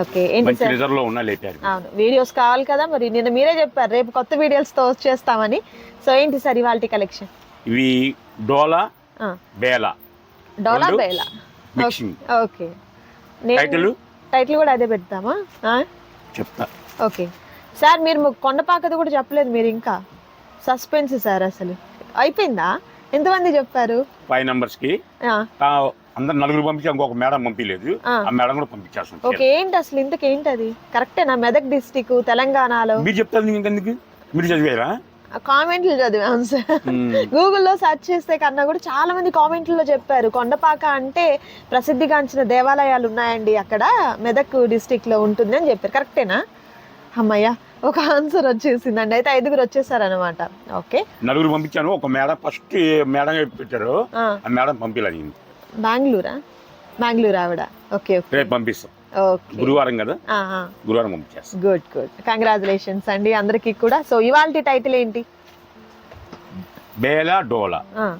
Okay ఏంటి మంచి sir? రిజర్వ్లో ఉన్నా లేపారు. అవును వీడియోస్ కావాలి కదా మరి నిన్న మీరే చెప్పారు రేపు కొత్త వీడియోస్తో వచ్చేస్తామని సో ఏంటి సార్ ఇవాళ కలెక్షన్ ఇవి డోలా బేలా. డోలా బేలా. మిక్సింగ్ ఓకే టైటిల్ టైటిల్ కూడా అదే పెడతామా? చెప్తా. ఓకే. సార్ మీరు కొండపాకది కూడా చెప్పలేదు మీరు ఇంకా. సస్పెన్స్ సార్ అసలు. అయిపోయిందా? ఎంతమంది చెప్పారు? ఫైవ్ నంబర్స్కి. అందరు నలుగురు పంపించి ఇంకొక మేడం పంపించలేదు. ఆ. మేడం కూడా పంపించాల్సి ఓకే ఏంటి అసలు ఇంతకేంటి అది కరెక్టేనా మెదక్ డిస్టిక్ తెలంగాణలో? మీరు చెప్తారు ఇంకెందుకు? మీరు చదివారా? కామెంట్లు చదివాను సార్. గూగుల్లో సెర్చ్ చేస్తే కన్నా కూడా చాలా మంది కామెంట్లలో చెప్పారు. కొండపాక అంటే ప్రసిద్ధిగాంచిన దేవాలయాలు ఉన్నాయండి. అక్కడ మెదక్ డిస్టిక్లో ఉంటుంది అని చెప్పారు. కరెక్టేనా అమ్మయ్య ఒక ఆన్సర్ వచ్చేసిందండి. అయితే ఐదుగురు వచ్చేసారనమాట ఓకే. నలుగురు పంపించాను. ఒక మేడం ఫస్ట్ మేడం పెట్టారు. ఆ, ఆ మేడం పంపించలేదు. బెంగళూరా? బెంగళూరు ఆవిడ. ఓకే ఓకే రేపు పంపిస్తాం. ఓకే గురువారం కదా? గురువారం పంపించేస్తాం. గుడ్ గుడ్ కంగ్రాచులేషన్స్ అండి అందరికీ కూడా. సో ఇవాళ టైటిల్ ఏంటి? బేలా డోలా. ఆ,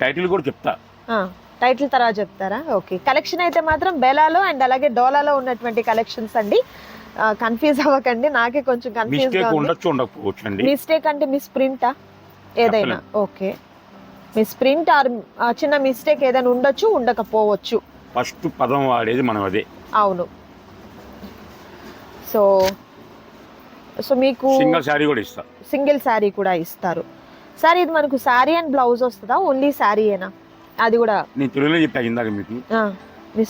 టైటిల్ కూడా చెప్తా. ఆ, టైటిల్ తర్వాత చెప్తారా? ఓకే కలెక్షన్ అయితే మాత్రం బెలాలో అండ్ అలాగే డోలాలో ఉన్నటువంటి కలెక్షన్స్ అండి. కన్ఫ్యూజ్ అవ్వకండి. నాకే కొంచెం కన్ఫ్యూజ్ మిస్టేక్ ఉండొచ్చు ఉండకపోవచ్చు అండి. మిస్టేక్ అంటే మిస్ ప్రింటా ఏదైనా? ఓకే మిస్ ప్రింట్ ఆర్ చిన్న మిస్టేక్ ఏదైనా ఉండొచ్చు ఉండకపోవచ్చు. ఫస్ట్ పదం వాడేది మనం అదే. అవును. సో సో మీకు సింగిల్ శారీ కూడా ఇస్తా. సింగిల్ శారీ కూడా ఇస్తారు. సార్ ఇది మనకు శారీ అండ్ బ్లౌజ్ వస్తుందా? ఓన్లీ శారీయేనా అది కూడా నేను తెలుగులో చెప్పాను ఇందాక మీకు.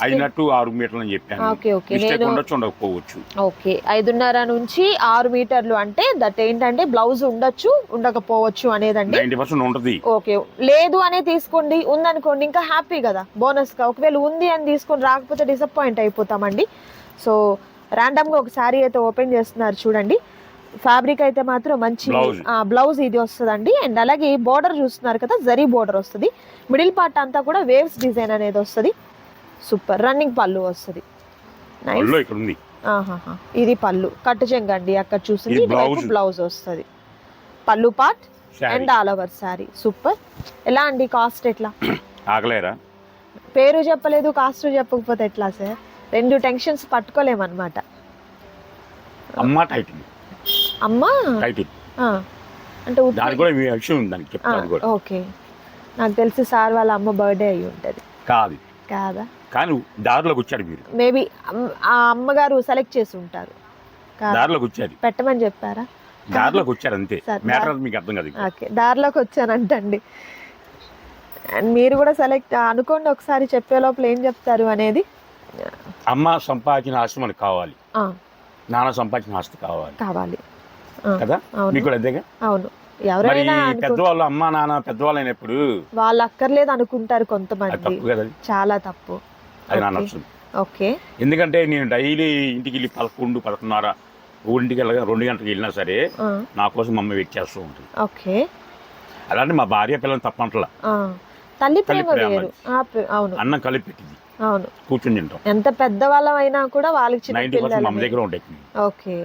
అయినట్టు ఆరు మీటర్లు అని చెప్పాను ఓకే ఓకే మిస్టేక్ నేను ఉండొచ్చు ఉండకపోవచ్చు. ఓకే ఐదున్నర నుంచి ఆరు మీటర్లు అంటే దట్ ఏంటంటే బ్లౌజ్ ఉండొచ్చు ఉండకపోవచ్చు అనేదండి. నైన్టీ పర్సెంట్ ఉంటుంది. ఓకే లేదు అనే తీసుకోండి ఉందనుకోండి ఇంకా హ్యాపీ కదా. బోనస్గా ఒకవేళ ఉంది అని తీసుకొని రాకపోతే డిసప్పాయింట్ అయిపోతామండి. సో ర్యాండమ్గా ఒక శారీ అయితే ఓపెన్ చేస్తున్నారు చూడండి. ఫ్యాబ్రిక్ అయితే మాత్రం మంచి. బ్లౌజ్ ఇది వస్తుందండి. అండ్ అలాగే బోర్డర్ చూస్తున్నారు కదా జరీ బోర్డర్ వస్తుంది. మిడిల్ పార్ట్ అంతా కూడా వేవ్స్ డిజైన్ అనేది వస్తుంది. సూపర్. రన్నింగ్ పళ్ళు వస్తుంది. ఇక్కడ ఉంది. ఇది పళ్ళు. కట్టు చెంగండి అక్కడ చూసింది. బ్లౌజ్. వస్తుంది. పళ్ళు part and all over saree super. ఎలా అండి కాస్ట్ ఎట్లా? ఆగలేరా పేరు చెప్పలేదు కాస్ట్ చెప్పకపోతే ఎట్లా సార్ రెండు టెన్షన్స్ పట్టుకోలేమన్నమాట. అమ్మ టైటిల్ అమ్మా? టైటిల్ అంటే దానికి కూడా విషయం ఉంది దానికి చెప్తాను కూడా. ఓకే. నాకు తెలిసి సార్ వాళ్ళ అమ్మ బర్త్డే అయి ఉంటుంది. కాదు. కాదా? కానీ దారిలోకి వచ్చారు మీరు మేబీ ఆ అమ్మగారు సెలెక్ట్ చేసి ఉంటారు. దారిలోకి వచ్చారు పెట్టమని చెప్పారా? దారిలోకి వచ్చారు అంతే. మ్యాటర్ మీకు అర్థం కాదు ఓకే దారిలోకి వచ్చానంటండి. అండ్ మీరు కూడా సెలెక్ట్ అనుకోండి ఒకసారి చెప్పే లోపల ఏం చెప్తారు అనేది. అమ్మ సంపాదించిన ఆస్తి మనకు కావాలి. నాన్న సంపాదించిన ఆస్తి కావాలి. కావాలి. కదా? మీకు కూడా అంతేగా? అవును. ఎవరైనా పెద్దవాళ్ళు అమ్మ నాన్న పెద్దవాళ్ళు అయినప్పుడు వాళ్ళు అక్కర్లేదు అనుకుంటారు కొంతమంది. చాలా తప్పు. అది నా ఓకే. ఎందుకంటే నేను డైలీ ఇంటికి వెళ్ళి పదకొండు పదకొండున్నర ఊరింటికి వెళ్ళగా రెండు గంటలకు వెళ్ళినా సరే నా కోసం మా అమ్మ వెయిట్ చేస్తూ ఉంటుంది. ఓకే. అలాంటి మా భార్య పిల్లలు తప్పంటలా. తల్లి ప్రేమ వేరు. అవును. అన్నం కలిపి పెట్టింది. అవును. కూర్చొని తింటాం. ఎంత పెద్దవాళ్ళం అయినా కూడా వాళ్ళకి నైన్టీ పర్సెంట్ మా అమ్మ పిల్లలు దగ్గర ఉంటాయి ఓకే.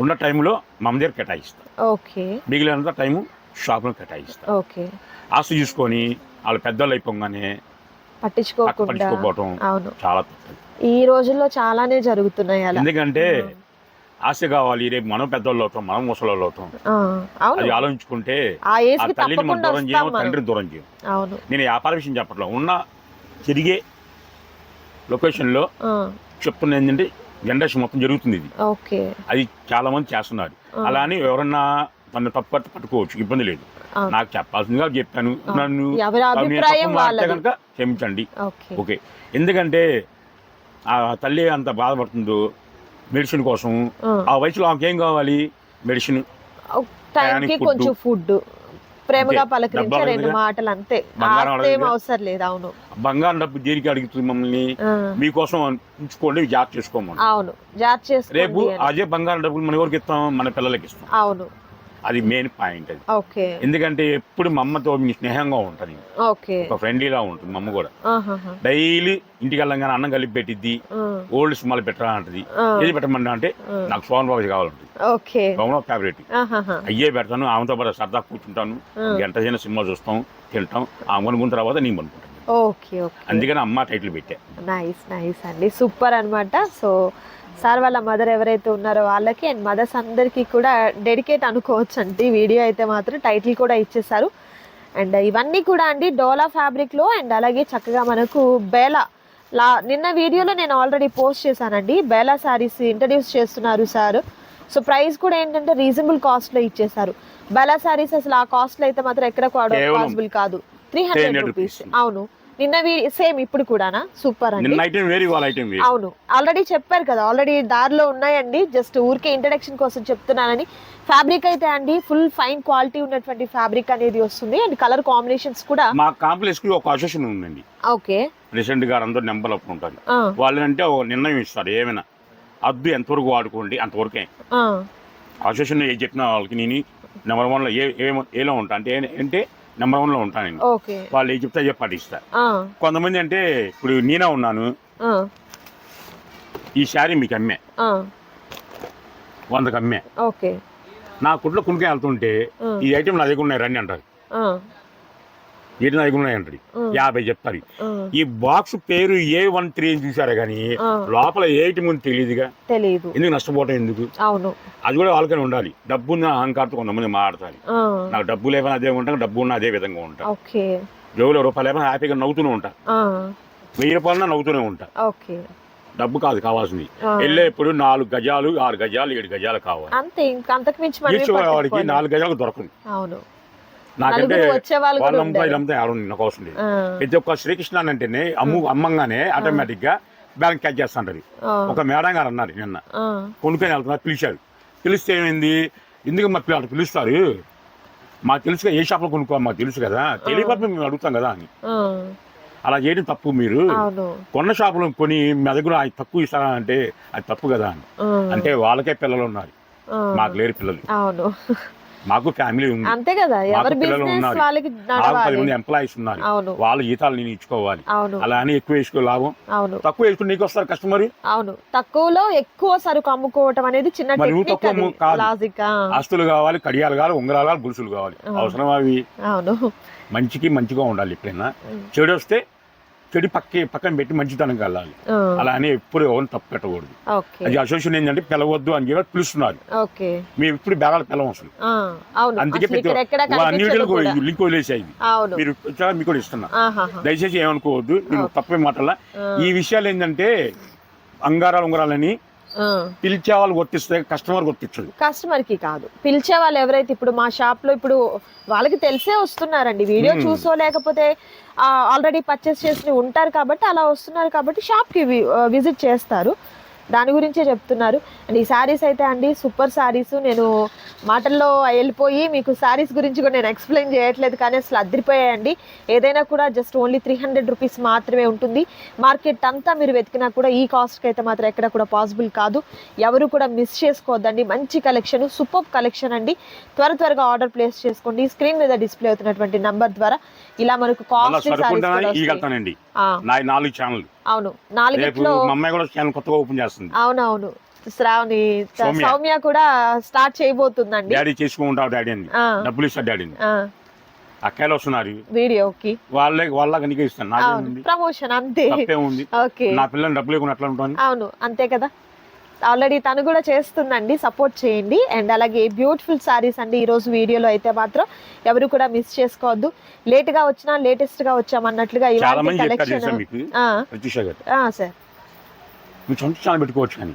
ఉన్న టైంలో మా అమ్మ దగ్గర కేటాయిస్తా. ఓకే. మిగిలినంత టైము షాప్లో కేటాయిస్తా. ఓకే. ఆస్తి చూసుకొని వాళ్ళ పెద్దలు అయిపోగానే పట్టించుకోకుండా. అవును. చాలా ఈ రోజుల్లో చాలానే జరుగుతున్నాయి అలా. ఎందుకంటే ఆస్తి కావాలి రేపు మనం పెద్దవాళ్ళు అవుతాం మనం ముసలోళ్ళు అవుతాం. అది ఆలోచించుకుంటే ఆ తల్లిని మనం దూరం చేయము తండ్రిని దూరం చేయం అవును. నేను వ్యాపార విషయం చెప్పట్లేదు ఉన్న తిరిగే లొకేషన్లో చెప్తున్న ఏంటంటే జనరేషన్ మొత్తం జరుగుతుంది ఇది. ఓకే. అది చాలా మంది చేస్తున్నారు. ఆ, అలా అని ఎవరన్నా తను తప్పు పట్టు పట్టుకోవచ్చు. ఇబ్బంది లేదు. నాకు చెప్పాల్సిందిగా చెప్పాను. నన్ను కనుక క్షమించండి. ఓకే. ఎందుకంటే ఆ తల్లి అంత బాధపడుతుందో మెడిసిన్ కోసం ఆ, వయసులో ఆమెకేం కావాలి? మెడిసిన్. కొంచెం ఫుడ్ ప్రేమగా. పలకరించే రెండు? మాటలు అంతే? అవసరం లేదు అవును. బంగారం డబ్బు దేనికి అడుగుతుంది మమ్మల్ని? మీకోసం ఉంచుకోండి జాగ్రత్త చేసుకోమని. అవును. జాగ్రత్త రేపు. అదే బంగారం డబ్బులు మన ఎవరికి ఇస్తాం? మన పిల్లలకి ఇస్తాం. అవును. అది మెయిన్ పాయింట్ అది. ఓకే. ఎందుకంటే ఎప్పుడు మా అమ్మతో మీ స్నేహంగా ఉంటుంది ఓకే. ఒక ఫ్రెండ్లీలా ఉంటుంది మా అమ్మ కూడా. డైలీ ఇంటికి వెళ్ళంగానే అన్నం కలిపి పెట్టిద్ది ఓల్డ్ సినిమాలు పెట్టరా అంటది. ఆ, ఏది పెట్టమన్నా అంటే. నాకు సోన్ బాబు కావాలంటుంది. ఓకే. గమనం ఫేవరెట్. అయ్యే పెడతాను ఆమెతో పాటు సరదా కూర్చుంటాను. గంట సేన సినిమా చూస్తాం తింటాం ఆమె అనుకున్న తర్వాత నేను అనుకుంటాను ఓకే ఓకే. అందుకని అమ్మ టైటిల్ పెట్టా. నైస్ నైస్ అండి. సూపర్ అన్నమాట. సో సార్ వాళ్ళ మదర్ ఎవరైతే ఉన్నారో వాళ్ళకి అండ్ మదర్స్ అందరికీ కూడా డెడికేట్ అనుకోవచ్చు అండి వీడియో అయితే మాత్రం టైటిల్ కూడా ఇచ్చేసారు అండ్ ఇవన్నీ కూడా అండి డోలా ఫ్యాబ్రిక్లో అండ్ అలాగే చక్కగా మనకు బేలా లా నిన్న వీడియోలో నేను ఆల్రెడీ పోస్ట్ చేశానండి. బేలా శారీస్ ఇంట్రడ్యూస్ చేస్తున్నారు సార్. సో ప్రైస్ కూడా ఏంటంటే రీజనబుల్ కాస్ట్లో ఇచ్చేసారు బేలా శారీస్ అసలు ఆ కాస్ట్లో అయితే మాత్రం ఎక్కడ పాసిబుల్ కాదు. Three hundred 300 rupees. అవును. నిన్న సేమ్ ఇప్పుడు కూడానా? సూపర్ అండి. ఐటమ్ వేరు ఇవాళ ఐటమ్ వేరు అవును. ఆల్రెడీ చెప్పారు కదా ఆల్రెడీ దారిలో ఉన్నాయండి. జస్ట్ ఊరికే ఇంట్రడక్షన్ కోసం చెప్తున్నానని. ఫ్యాబ్రిక్ అయితే అండి ఫుల్ ఫైన్ క్వాలిటీ ఉన్నటువంటి ఫ్యాబ్రిక్ అనేది వస్తుంది. అండ్ కలర్ కాంబినేషన్స్ కూడా మా కాంప్లెక్స్కి ఒక అసోసియేషన్ ఉందండి. ఓకే. ప్రెసిడెంట్ గారు అందరూ నెంబర్ అప్పుడు ఉంటారు వాళ్ళంటే ఒక నిర్ణయం ఇస్తారు. ఏమైనా అద్దు ఎంతవరకు వాడుకోండి అంతవరకే. అసోసియేషన్ ఏం చెప్పిన వాళ్ళకి నేను నెంబర్ వన్లో ఏ ఏలో ఉంటా? అంటే అంటే నెంబర్ వన్లో ఉంటాను నేను. వాళ్ళు ఏం చెప్తే చెప్పి పాటిస్తారు కొంతమంది అంటే ఇప్పుడు నేనే ఉన్నాను. ఈ శారీ మీకు అమ్మే. వందకు అమ్మే. ఓకే. నా కుట్లో కునికే వెళ్తుంటే ఈ ఐటమ్ నా దగ్గర ఉన్నాయి రండి అంటారు. ఏంటి నా దగ్గర ఉన్నాయి అంటారు యాభై చెప్తారు. ఈ బాక్స్ పేరు ఏ వన్ త్రీ అని చూసారా కానీ లోపల ఏ ఐటమ్ ఉంది తెలియదుగా తెలియదు ఎందుకు నష్టపోవటం ఎందుకు? అవును. అది కూడా వాళ్ళకనే ఉండాలి. డబ్బు ఉన్న అహంకారంతో కొంతమంది మాట్లాడతారు. నాకు డబ్బు లేవని అదే ఉంటాను డబ్బు ఉన్న అదే విధంగా ఉంటా. జోబులో రూపాయలు లేవని హ్యాపీగా నవ్వుతూనే ఉంటా. వెయ్యి రూపాయలన్నా నవ్వుతూనే ఉంటా. ఓకే. డబ్బు కాదు కావాల్సింది. వెళ్ళేప్పుడు నాలుగు గజాలు ఆరు గజాలు ఏడు గజాలు కావాలి. అంతే ఇంకా అంతకు మించి వాడికి. నాలుగు గజాలకు దొరకదు. అవును. నాకంటే వాళ్ళు అమ్ముతా. వీళ్ళు అమ్ముతా ఎవరు నాకు అవసరం లేదు ప్రతి ఒక్క శ్రీకృష్ణ అంటేనే అమ్ము అమ్మంగానే ఆటోమేటిక్గా బ్యాంక్ క్యాచ్ చేస్తుంటది. ఒక మేడం గారు అన్నారు నిన్న. కొనుక్కొని వెళ్తున్నారు పిలిచారు. పిలిస్తే ఏమైంది? ఎందుకు మా పిల్లలు పిలుస్తారు? మాకు తెలుసు ఏ షాప్లో కొనుక్కో మాకు తెలుసు కదా. తెలియకపోతే మేము అడుగుతాం కదా అని. అలా చేయడం తప్పు మీరు. కొన్న షాపులో కొని మా దగ్గర అది తక్కువ ఇస్తారా అంటే అది తప్పు కదా అని. అంటే వాళ్ళకే పిల్లలు ఉన్నారు. మాకు లేరు పిల్లలు. మాకు ఫ్యామిలీ ఉంది. అంతే కదా ఎవరి బిజినెస్ ఉన్నారు. వాళ్ళకి పది మంది ఎంప్లాయీస్ ఉన్నారు. వాళ్ళ జీతాలు నేను ఇచ్చుకోవాలి. అలా అని ఎక్కువ వేసుకో లాభం. అవును. తక్కువ వేసుకుని నీకు వస్తారు కస్టమర్ అవును. తక్కువలో ఎక్కువ సరుకు అమ్ముకోవటం అనేది చిన్న తక్కువ ఆస్తులు కావాలి కడియాలు కావాలి ఉంగరాలు కావాలి గురుసులు కావాలి. అవసరం అవి? అవును. మంచికి మంచిగా ఉండాలి ఎప్పుడైనా. చెడు వస్తే చెడు పక్కే పక్కన పెట్టి మంచితనం వెళ్ళాలి. ఆ, అలా అని ఎప్పుడు ఎవరిని తప్పు పెట్టకూడదు. అది అసోసియేషన్ ఏంటంటే పిలవద్దు అని చెప్పి పిలుస్తున్నారు. మేము ఇప్పుడు బేరాలు పిలవం అసలు. అందుకే అన్ని వీడియోలకు. లింక్ వదిలేసాయి మీరు మీకు కూడా ఇస్తున్నా. దయచేసి ఏమనుకోవద్దు నేను. తప్పే మాటల ఈ విషయాలు ఏంటంటే అంగారాలు ఉంగరాలని. పిలిచే వాళ్ళు గుర్తిస్తే కస్టమర్ గుర్తించదు కస్టమర్కి కాదు. పిలిచే వాళ్ళు ఎవరైతే ఇప్పుడు మా షాప్లో ఇప్పుడు వాళ్ళకి తెలిసే వస్తున్నారండి. వీడియో. చూసో లేకపోతే ఆల్రెడీ పర్చేస్ చేసి ఉంటారు కాబట్టి అలా వస్తున్నారు కాబట్టి షాప్కి విజిట్ చేస్తారు. దాని గురించే చెప్తున్నారు. అండ్ ఈ శారీస్ అయితే అండి సూపర్ శారీస్. నేను మాటల్లో వెళ్ళిపోయి మీకు శారీస్ గురించి కూడా నేను ఎక్స్ప్లెయిన్ చేయట్లేదు కానీ అసలు అదిరిపోయాయండి. ఏదైనా కూడా just only three hundred rupees మాత్రమే ఉంటుంది. మార్కెట్ అంతా మీరు వెతికినా కూడా ఈ కాస్ట్కి అయితే మాత్రం ఎక్కడ కూడా పాసిబుల్ కాదు. ఎవరు కూడా మిస్ చేసుకోవద్దండి. మంచి కలెక్షన్ సూపర్ కలెక్షన్ అండి. త్వర త్వరగా ఆర్డర్ ప్లేస్ చేసుకోండి. స్క్రీన్ మీద డిస్ప్లే అవుతున్నటువంటి నంబర్ ద్వారా ఇలా మనకు కాస్ట్లీ నాలుగు ఛానల్ అవును. చేస్తుంది. అవునవును. శ్రావణి సౌమ్య. కూడా స్టార్ట్ చేయబోతుందండి. డాడీ చేసుకుంటావు డాడీ అని డబ్బులు ఆ, అక్కాయలు వస్తున్నారు. వీడియోకి. వాళ్ళే వాళ్ళకి నీకే ఇస్తాను. ప్రమోషన్ అంతే. తప్పే ఉంది ఓకే. నా పిల్లల్ని డబ్బులు లేకుండా అట్లా ఉంటాను. అవును. అంతే కదా? ఆల్రెడీ తను కూడా చేస్తుందండి. సపోర్ట్ చేయండి. అండ్ అలాగే బ్యూటిఫుల్ సారీస్ అండి. ఈరోజు వీడియోలో అయితే మాత్రం ఎవరు కూడా మిస్ చేసుకోవద్దు. లేట్గా వచ్చినా లేటెస్ట్గా వచ్చామన్నట్లుగా కలెక్షన్ సార్. మీరు సొంత ఛానల్ పెట్టుకోవచ్చు కానీ.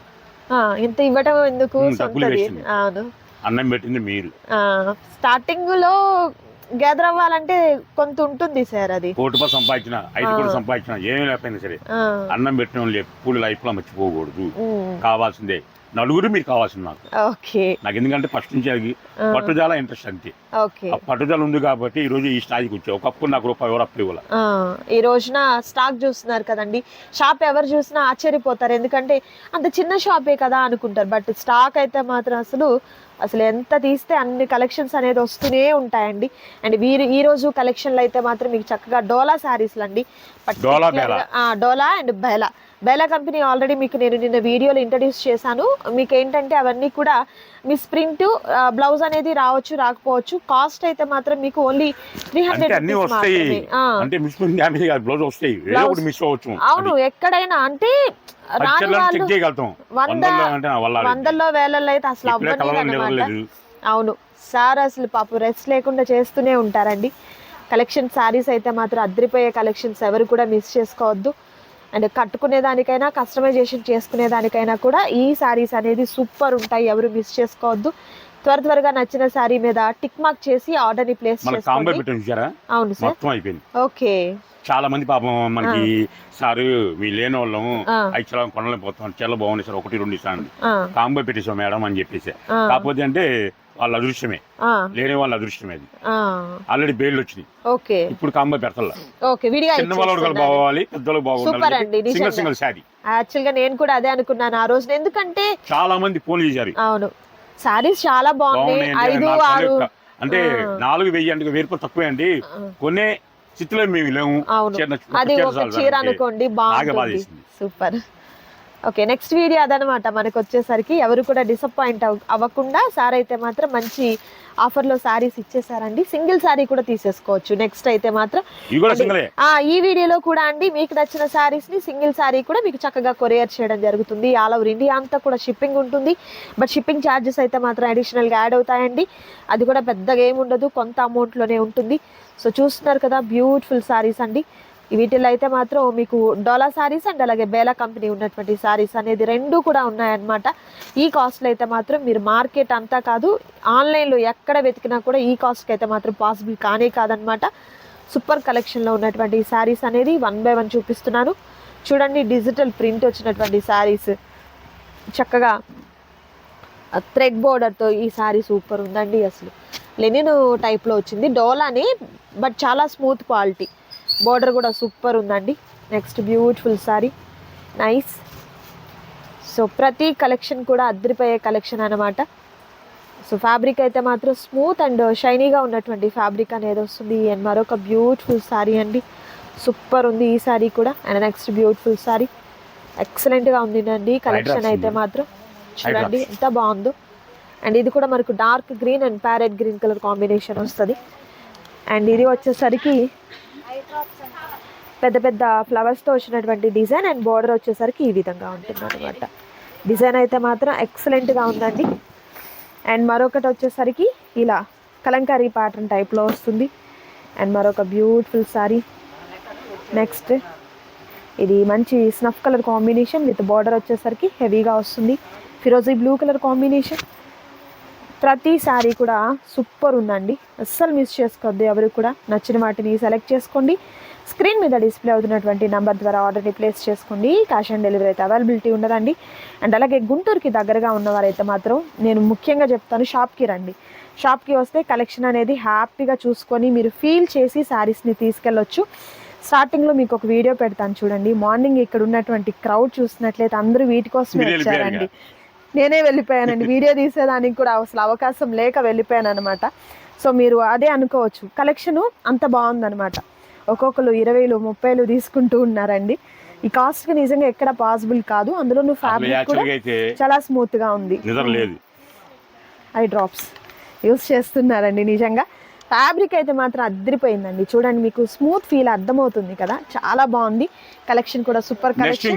ఇంత ఇవ్వటం ఎందుకు? సొంతది. అవును. అన్నం పెట్టింది మీరు. స్టార్టింగ్లో గ్యాదర్ అవ్వాలంటే కొంత ఉంటుంది సార్ అది. కోటి రూపాయలు సంపాదించిన ఐదు. కోట్లు సంపాదించిన ఏమీ లేకపోయినా సరే అన్నం పెట్టిన వాళ్ళు ఎప్పుడు లైఫ్లో మర్చిపోకూడదు కావాల్సిందే. నలుగురు మీరు కావాల్సింది నాకు. ఓకే. నాకు ఎందుకంటే ఫస్ట్ నుంచి అది. పట్టుదల ఇంట్రెస్ట్ అంతే. ఓకే. ఆ పట్టుదల ఉంది కాబట్టి ఈ రోజు ఈ స్థాయికి వచ్చావు. ఒకప్పుడు నాకు రూపాయి ఎవరు అప్పు ఈ రోజున స్టాక్ చూస్తున్నారు కదండి. షాప్ ఎవరు చూసినా ఆశ్చర్యపోతారు. ఎందుకంటే అంత చిన్న షాపే కదా అనుకుంటారు. బట్ స్టాక్ అయితే మాత్రం అసలు అసలు ఎంత తీస్తే అన్ని కలెక్షన్స్ అనేది వస్తూనే ఉంటాయండి. అండ్ వీరు ఈ రోజు కలెక్షన్లు అయితే మాత్రం మీకు చక్కగా డోలా శారీస్లు అండి Dola and Bela. Bela company already మీకు నేను నిన్న వీడియోలో ఇంట్రడ్యూస్ చేశాను. మీకు ఏంటంటే అవన్నీ కూడా మీ స్ప్రింట్ బ్లౌజ్ అనేది రావచ్చు రాకపోవచ్చు. కాస్ట్ అయితే మాత్రం మీకు ఓన్లీ త్రీ హండ్రెడ్ అవును ఎక్కడైనా అంటే వందల్లో వేలల్లో అయితే అసలు అవును. సార్ అసలు పాపం రెస్ట్ లేకుండా చేస్తూనే ఉంటారండి. కలెక్షన్ శారీస్ అయితే మాత్రం అద్రిపోయే కలెక్షన్స్ ఎవరు కూడా మిస్ చేసుకోవద్దు. అండ్ కట్టుకునే దానికైనా కస్టమైజేషన్ చేసుకునే దానికైనా కూడా ఈ శారీస్ అనేది సూపర్ ఉంటాయి. ఎవరు మిస్ చేసుకోవద్దు. త్వర త్వరగా నచ్చిన శారీ మీద టిక్ మార్క్ చేసి ప్లేస్ చేసుకోండి. పెట్టాను చూసారా? అవును సార్. మొత్తం అయిపోయింది. ఓకే. చాలా మంది పాపం మనకి సారు మీ లేని వాళ్ళం. ఐదు కొనలేకపోతాం చాలా బాగుంది సార్. ఒకటి రెండు ఆ, కాంబో పెట్టేసాం మేడం అని చెప్పేసి. కాకపోతే అంటే వాళ్ళ అదృష్టమే. లేని వాళ్ళ అదృష్టమే అది. ఆల్రెడీ బెయిల్ వచ్చినాయి ఓకే. ఇప్పుడు కాంబో పెడతల్లా. ఓకే విడిగా చిన్న వాళ్ళకి. బాగోవాలి పెద్దలకు బాగుండాలి. నిజంగా. Single single saree. యాక్చువల్గా నేను కూడా అదే అనుకున్నాను ఆ రోజున. ఎందుకంటే చాలా మంది ఫోన్ చేశారు. అవును. సారీస్ చాలా బాగున్నాయి. ఐదు అంటే ఆరు నాలుగు అంటే. నాలుగు వెయ్యి అంటే వేరు రూపాయలు తక్కువే అండి. కొనే స్థితిలో మేము లేము చిన్న- అది చీర ఒక చీర. అనుకోండి బాగా సూపర్. ఓకే నెక్స్ట్ వీడియో అదనమాట. మనకు వచ్చేసరికి ఎవరు కూడా డిసప్పాయింట్ అవ్వకుండా సార్ అయితే మాత్రం మంచి ఆఫర్లో శారీస్ ఇచ్చేసారండి. సింగిల్ శారీ కూడా తీసేసుకోవచ్చు. నెక్స్ట్ అయితే మాత్రం ఈ వీడియోలో కూడా అండి మీకు నచ్చిన శారీస్ని సింగిల్ శారీ కూడా మీకు చక్కగా కొరియర్ చేయడం జరుగుతుంది. ఆల్ ఓవర్ ఇండియా అంతా కూడా షిప్పింగ్ ఉంటుంది. బట్ షిప్పింగ్ ఛార్జెస్ అయితే మాత్రం అడిషనల్గా యాడ్ అవుతాయండి. అది కూడా పెద్దగా ఏమి ఉండదు. కొంత అమౌంట్లోనే ఉంటుంది. సో చూస్తున్నారు కదా బ్యూటిఫుల్ శారీస్ అండి. వీటిలో అయితే మాత్రం మీకు డోలా శారీస్ అండ్ అలాగే బేలా కంపెనీ ఉన్నటువంటి శారీస్ అనేది రెండు కూడా ఉన్నాయన్నమాట. ఈ కాస్ట్లో అయితే మాత్రం మీరు మార్కెట్ అంతా కాదు ఆన్లైన్లో ఎక్కడ వెతికినా కూడా ఈ కాస్ట్కి అయితే మాత్రం పాసిబుల్ కానే కాదనమాట సూపర్ కలెక్షన్లో ఉన్నటువంటి శారీస్ అనేది వన్ బై వన్ చూపిస్తున్నాను. చూడండి డిజిటల్ ప్రింట్ వచ్చినటువంటి శారీస్ చక్కగా థ్రెడ్ బోర్డర్తో ఈ శారీ సూపర్ ఉందండి అసలు. లెనిన్ టైప్లో వచ్చింది. డోలానే బట్ చాలా స్మూత్ క్వాలిటీ బోర్డర్ కూడా సూపర్ ఉందండి. Next beautiful sari nice so ప్రతి కలెక్షన్ కూడా అద్దరిపోయే కలెక్షన్ అనమాట సో ఫ్యాబ్రిక్ అయితే మాత్రం స్మూత్ అండ్ షైనీగా ఉన్నటువంటి ఫ్యాబ్రిక్ అనేది వస్తుంది. అండ్ మరొక బ్యూటిఫుల్ శారీ అండి. సూపర్ ఉంది ఈ శారీ కూడా. అండ్ నెక్స్ట్ బ్యూటిఫుల్ శారీ ఎక్సలెంట్గా ఉందండి. కలెక్షన్ అయితే. మాత్రం. చూడండి ఎంత బాగుందో. అండ్ ఇది కూడా మనకు dark green and parrot green colour combination వస్తుంది. అండ్ ఇది వచ్చేసరికి పెద్ద పెద్ద ఫ్లవర్స్తో వచ్చినటువంటి డిజైన్ అండ్ బార్డర్ వచ్చేసరికి ఈ విధంగా ఉంటుంది అనమాట డిజైన్ అయితే మాత్రం ఎక్సలెంట్గా ఉందండి. అండ్ మరొకటి వచ్చేసరికి ఇలా కలంకారీ ప్యాటర్న్ టైప్లో వస్తుంది. అండ్ మరొక బ్యూటిఫుల్ సారీ నెక్స్ట్ ఇది మంచి snuff colour combination with border వచ్చేసరికి హెవీగా వస్తుంది. ఫిరోజీ బ్లూ కలర్ కాంబినేషన్ ప్రతి శారీ కూడా సూపర్ ఉందండి. అస్సలు మిస్ చేసుకోవద్దు. ఎవరు కూడా నచ్చిన వాటిని సెలెక్ట్ చేసుకోండి. స్క్రీన్ మీద డిస్ప్లే అవుతున్నటువంటి నెంబర్ ద్వారా ఆర్డర్ని ప్లేస్ చేసుకోండి. క్యాష్ ఆన్ డెలివరీ అయితే అవైలబిలిటీ ఉండదండి. అండ్ అలాగే గుంటూరుకి దగ్గరగా ఉన్నవారైతే మాత్రం నేను ముఖ్యంగా చెప్తాను షాప్కి రండి. షాప్కి వస్తే కలెక్షన్ అనేది హ్యాపీగా చూసుకొని మీరు ఫీల్ చేసి శారీస్ని తీసుకెళ్ళొచ్చు. స్టార్టింగ్లో మీకు ఒక వీడియో పెడతాను చూడండి. మార్నింగ్ ఇక్కడ ఉన్నటువంటి క్రౌడ్ చూసినట్లయితే అందరూ వీటి కోసమే వచ్చారండి. నేనే వెళ్ళిపోయానండి. వీడియో తీసేదానికి కూడా అసలు అవకాశం లేక వెళ్ళిపోయాను అనమాట సో మీరు అదే అనుకోవచ్చు. కలెక్షన్ అంత బాగుందన్నమాట. ఒక్కొక్కరు ఇరవైలు ముప్పైలు తీసుకుంటూ ఉన్నారండి. ఈ కాస్ట్ నిజంగా ఎక్కడ పాసిబుల్ కాదు. అందులో ఫ్యాబ్రిక్ కూడా చాలా స్మూత్గా ఉంది ఐ డ్రాప్స్. యూస్ చేస్తున్నారండి నిజంగా. ఫ్యాబ్రిక్ అయితే మాత్రం అద్దరిపోయిందండి. చూడండి మీకు స్మూత్ ఫీల్ అర్థమవుతుంది కదా. చాలా బాగుంది. కలెక్షన్ కూడా సూపర్ కలెక్షన్.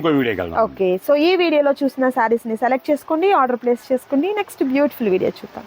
ఓకే. సో ఈ వీడియోలో చూసిన శారీస్ని సెలెక్ట్ చేసుకోండి ఆర్డర్ ప్లేస్ చేసుకోండి నెక్స్ట్ బ్యూటిఫుల్ వీడియో చూద్దాం.